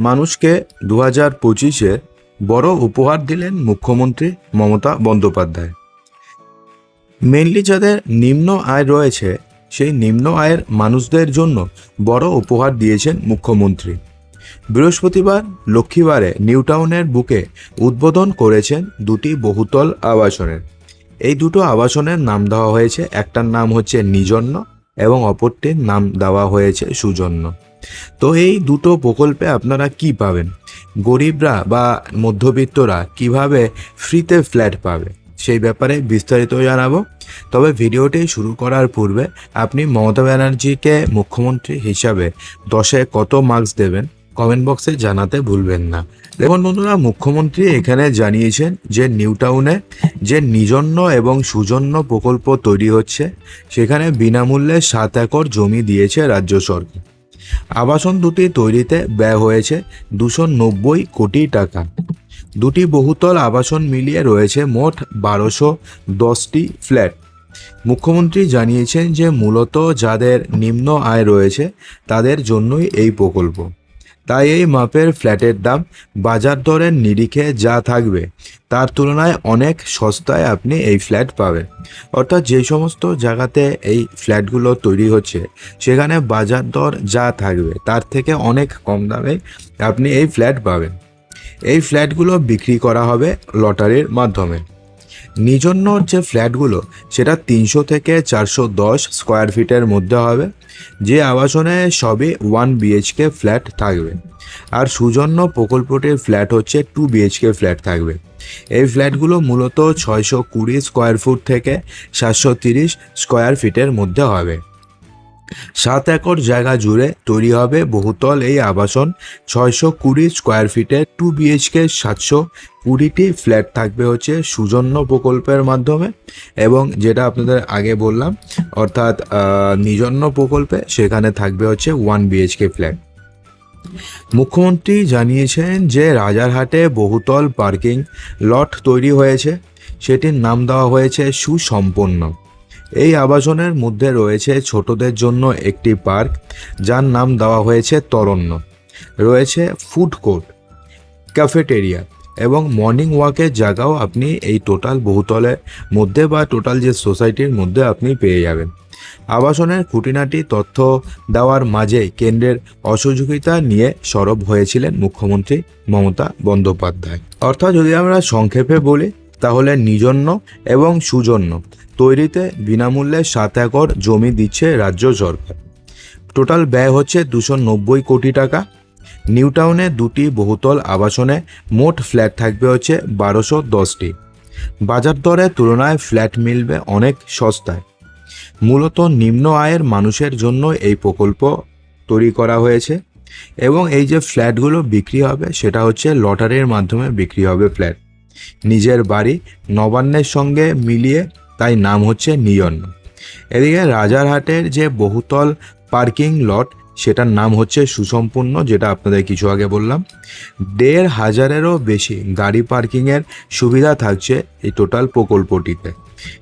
মানুষকে দু হাজার পঁচিশে বড় উপহার দিলেন মুখ্যমন্ত্রী মমতা বন্দ্যোপাধ্যায়। মেনলি যাদের নিম্ন আয় রয়েছে, সেই নিম্ন আয়ের মানুষদের জন্য বড় উপহার দিয়েছেন মুখ্যমন্ত্রী। বৃহস্পতিবার লক্ষ্মীবারে নিউটাউনের বুকে উদ্বোধন করেছেন দুটি বহুতল আবাসনের। এই দুটো আবাসনের নাম দেওয়া হয়েছে, একটার নাম হচ্ছে নিজন্য এবং অপরটির নাম দেওয়া হয়েছে সুজন্য। তো এই দুটো প্রকল্পে আপনারা কি পাবেন? গরিবরা বা মধ্যবিত্তরা কীভাবে ফ্রিতে ফ্ল্যাট পাবে? সেই ব্যাপারে বিস্তারিত জানাব। তবে ভিডিওটি শুরু করার পূর্বে আপনি মমতা ব্যানার্জিকে মুখ্যমন্ত্রী হিসাবে দশে কত মার্কস দেবেন কমেন্ট বক্সে জানাতে ভুলবেন না। দেখুন বন্ধুরা, মুখ্যমন্ত্রী এখানে জানিয়েছেন যে নিউ টাউনে যে নিজন্য এবং সুজন্য প্রকল্প তৈরি হচ্ছে, সেখানে বিনামূল্যে সাত একর জমি দিয়েছে রাজ্য সরকার। আবাসন দুটি তৈরিতে ব্যয় হয়েছে দুশো নব্বই কোটি টাকা। দুটি বহুতল আবাসন মিলিয়ে রয়েছে মোট বারোশো দশটি ফ্ল্যাট। মুখ্যমন্ত্রী জানিয়েছেন যে মূলত যাদের নিম্ন আয় রয়েছে তাদের জন্যই এই প্রকল্প। তাই এই মাপের ফ্ল্যাটের দাম বাজার দরের নিরিখে যা থাকবে, তার তুলনায় অনেক সস্তায় আপনি এই ফ্ল্যাট পাবেন। অর্থাৎ যে সমস্ত জায়গাতে এই ফ্ল্যাটগুলো তৈরি হচ্ছে, সেখানে বাজার দর যা থাকবে, তার থেকে অনেক কম দামে আপনি এই ফ্ল্যাট পাবেন। এই ফ্ল্যাটগুলো বিক্রি করা হবে লটারির মাধ্যমে। নিজন্য যে ফ্ল্যাটগুলো, সেটা তিনশো থেকে চারশো দশ স্কোয়ার ফিটের মধ্যে হবে। যে আবাসনে সবই ওয়ান বিএইচকে ফ্ল্যাট থাকবে। আর সুজন্য প্রকল্পটির ফ্ল্যাট হচ্ছে টু বিএইচকে ফ্ল্যাট থাকবে। এই ফ্ল্যাটগুলো মূলত ছয়শো কুড়ি স্কোয়ার ফুট থেকে সাতশো তিরিশ স্কোয়ার ফিটের মধ্যে হবে। সাত একর জায়গা জুড়ে তৈরি হবে বহুতল এই আবাসন। ছয়শো কুড়ি স্কোয়ার ফিটে টু বিএইচকে সাতশো কুড়িটি ফ্ল্যাট থাকবে হচ্ছে সুজন্য প্রকল্পের মাধ্যমে। এবং যেটা আপনাদের আগে বললাম, অর্থাৎ নিজন্য প্রকল্পে সেখানে থাকবে হচ্ছে ওয়ান বিএইচকে ফ্ল্যাট মুখ্যমন্ত্রী জানিয়েছেন যে রাজারহাটে বহুতল পার্কিং লট তৈরি হয়েছে। সেটির নাম দেওয়া হয়েছে সুসম্পন্ন। এই আবাসনের মধ্যে রয়েছে ছোটদের জন্য একটি পার্ক, যার নাম দেওয়া হয়েছে তরণ্য। রয়েছে ফুড কোর্ট, ক্যাফেটেরিয়া এবং মর্নিং ওয়াকের জায়গাও আপনি এই টোটাল বহুতলের মধ্যে বা টোটাল যে সোসাইটির মধ্যে আপনি পেয়ে যাবেন। আবাসনের খুঁটিনাটি তথ্য দেওয়ার মাঝে কেন্দ্রের অসহযোগিতা নিয়ে সরব হয়েছিলেন মুখ্যমন্ত্রী মমতা বন্দ্যোপাধ্যায়। অর্থাৎ যদি আমরা সংক্ষেপে বলি তাহলে নিজন্য এবং সুজন্য। তৈরিতে বিনামূল্যে সাত একর জমি দিচ্ছে রাজ্য সরকার। টোটাল ব্যয় হচ্ছে দুশো নব্বই কোটি টাকা। নিউটাউনে দুটি বহুতল আবাসনে মোট ফ্ল্যাট থাকবে হচ্ছে বারোশো দশটি। বাজার দরের তুলনায় ফ্ল্যাট মিলবে অনেক সস্তায়। মূলত নিম্ন আয়ের মানুষের জন্য এই প্রকল্প তৈরি করা হয়েছে এবং এই যে ফ্ল্যাটগুলো বিক্রি হবে সেটা হচ্ছে লটারির মাধ্যমে বিক্রি হবে ফ্ল্যাট। নিজের বাড়ি নবান্নের সঙ্গে মিলিয়ে, তাই নাম হচ্ছে নিয়ন্ন এদিকে রাজারহাটের যে বহুতল পার্কিং লট, সেটার নাম হচ্ছে সুসম্পূর্ণ, যেটা আপনাদের কিছু আগে বললাম। দেড় হাজারেরও বেশি গাড়ি পার্কিংয়ের সুবিধা থাকছে এই টোটাল প্রকল্পটিতে।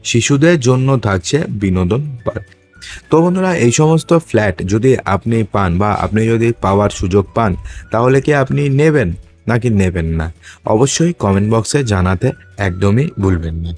শিশুদের জন্য থাকছে বিনোদন পার্ক। তো বন্ধুরা, এই সমস্ত ফ্ল্যাট যদি আপনি পান বা আপনি যদি পাওয়ার সুযোগ পান, তাহলে কি আপনি নেবেন? নাকি নেবেন না? অবশ্যই কমেন্ট বক্সে জানাতে একদমই ভুলবেন না।